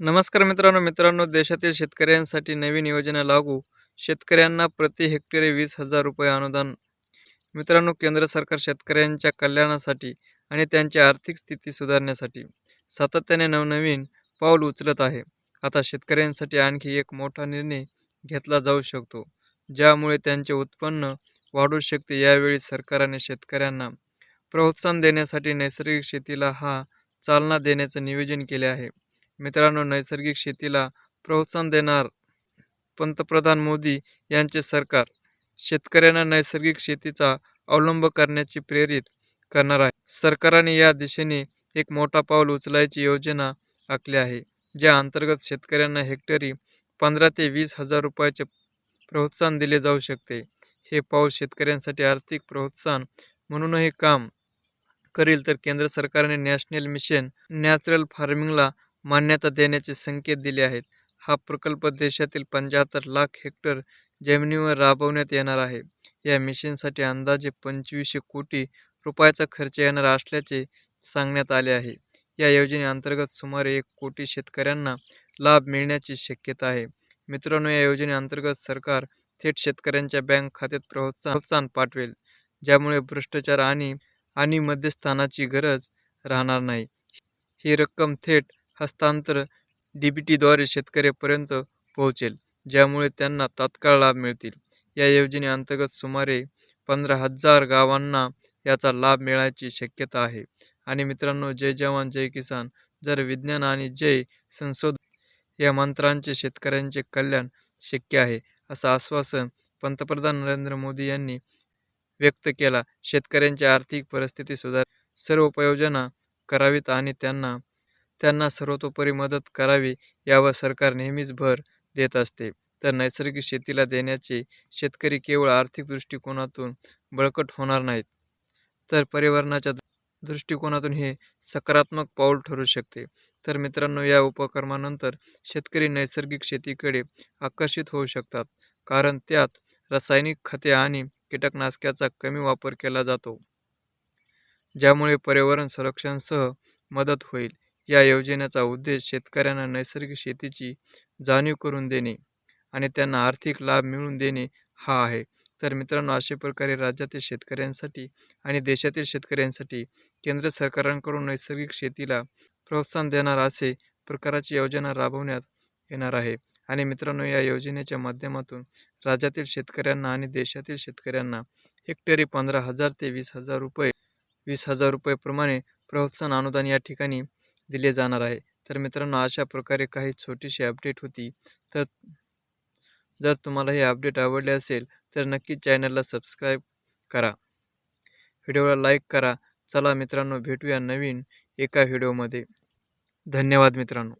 नमस्कार मित्रांनो मित्रांनो देशातील शेतकऱ्यांसाठी नवीन योजना लागू. शेतकऱ्यांना प्रति हेक्टरी वीस हजार रुपये अनुदान. मित्रांनो केंद्र सरकार शेतकऱ्यांच्या कल्याणासाठी आणि त्यांची आर्थिक स्थिती सुधारण्यासाठी सातत्याने नवनवीन पाऊल उचलत आहे. आता शेतकऱ्यांसाठी आणखी एक मोठा निर्णय घेतला जाऊ शकतो ज्यामुळे त्यांचे उत्पन्न वाढू शकते. यावेळी सरकारने शेतकऱ्यांना प्रोत्साहन देण्यासाठी नैसर्गिक शेतीला हा चालना देण्याचं नियोजन केले आहे. मित्रांनो नैसर्गिक शेतीला प्रोत्साहन देणार पंतप्रधान मोदी यांचे सरकार शेतकऱ्यांना नैसर्गिक शेतीचा अवलंब करण्याची प्रेरित करणार आहे. सरकारने या दिशेने एक मोठा पाऊल उचलायची योजना आखली आहे ज्या अंतर्गत शेतकऱ्यांना हेक्टरी पंधरा ते वीस हजार रुपयाचे प्रोत्साहन दिले जाऊ शकते. हे पाऊल शेतकऱ्यांसाठी आर्थिक प्रोत्साहन म्हणूनही काम करील तर केंद्र सरकारने नॅशनल मिशन नॅचरल फार्मिंगला मान्यता देण्याचे संकेत दिले आहेत. हा प्रकल्प देशातील पंच्याहत्तर लाख हेक्टर जमिनीवर राबवण्यात येणार आहे. या मिशनसाठी अंदाजे पंचवीसशे कोटी रुपयाचा खर्च येणार असल्याचे सांगण्यात आले आहे. या योजनेअंतर्गत सुमारे एक कोटी शेतकऱ्यांना लाभ मिळण्याची शक्यता आहे. मित्रांनो या योजनेअंतर्गत सरकार थेट शेतकऱ्यांच्या बँक खात्यात प्रोत्साहन प्रोत्साहन पाठवेल ज्यामुळे भ्रष्टाचार आणि आणि मध्यस्थानाची गरज राहणार नाही. ही रक्कम थेट हस्तांतर डी बी टीद्वारे शेतकऱ्यापर्यंत पोहोचेल ज्यामुळे त्यांना तात्काळ लाभ मिळतील. या योजनेअंतर्गत सुमारे पंधरा हजार गावांना याचा लाभ मिळायची शक्यता आहे. आणि मित्रांनो जय जवान जय किसान. जर विज्ञान आणि जय संशोधन या मंत्रांचे शेतकऱ्यांचे कल्याण शक्य आहे असं आश्वासन पंतप्रधान नरेंद्र मोदी यांनी व्यक्त केला. शेतकऱ्यांची आर्थिक परिस्थिती सुधार सर्व उपाययोजना करावीत आणि त्यांना त्यांना सर्वतोपरी मदत करावी यावर सरकार नेहमीच भर देत असते. तर नैसर्गिक शेतीला देण्याचे शेतकरी केवळ आर्थिक दृष्टिकोनातून बळकट होणार नाहीत तर पर्यावरणाच्या दृष्टिकोनातून हे सकारात्मक पाऊल ठरू शकते. तर मित्रांनो या उपक्रमानंतर शेतकरी नैसर्गिक शेतीकडे आकर्षित होऊ शकतात कारण त्यात रासायनिक खते आणि कीटकनाशकाचा कमी वापर केला जातो ज्यामुळे पर्यावरण संरक्षणसह मदत होईल. या योजनेचा उद्देश शेतकऱ्यांना नैसर्गिक शेतीची जाणीव करून देणे आणि त्यांना आर्थिक लाभ मिळवून देणे हा आहे. तर मित्रांनो अशा प्रकारे राज्यातील शेतकऱ्यांसाठी आणि देशातील शेतकऱ्यांसाठी केंद्र सरकारांकडून नैसर्गिक शेतीला प्रोत्साहन देणार असे प्रकाराची योजना राबवण्यात येणार आहे. आणि मित्रांनो या योजनेच्या माध्यमातून राज्यातील शेतकऱ्यांना आणि देशातील शेतकऱ्यांना हेक्टरी पंधरा हजार ते वीस हजार रुपये वीस हजार रुपयेप्रमाणे प्रोत्साहन अनुदान या ठिकाणी दिले जाणार आहे. तर मित्रांनो अशा प्रकारे काही छोटीशी अपडेट होती. तर जर तुम्हाला हे अपडेट आवडले असेल तर नक्की चॅनलला सबस्क्राईब करा. व्हिडिओला लाईक करा. चला मित्रांनो भेटूया नवीन एका व्हिडिओमध्ये धन्यवाद मित्रांनो.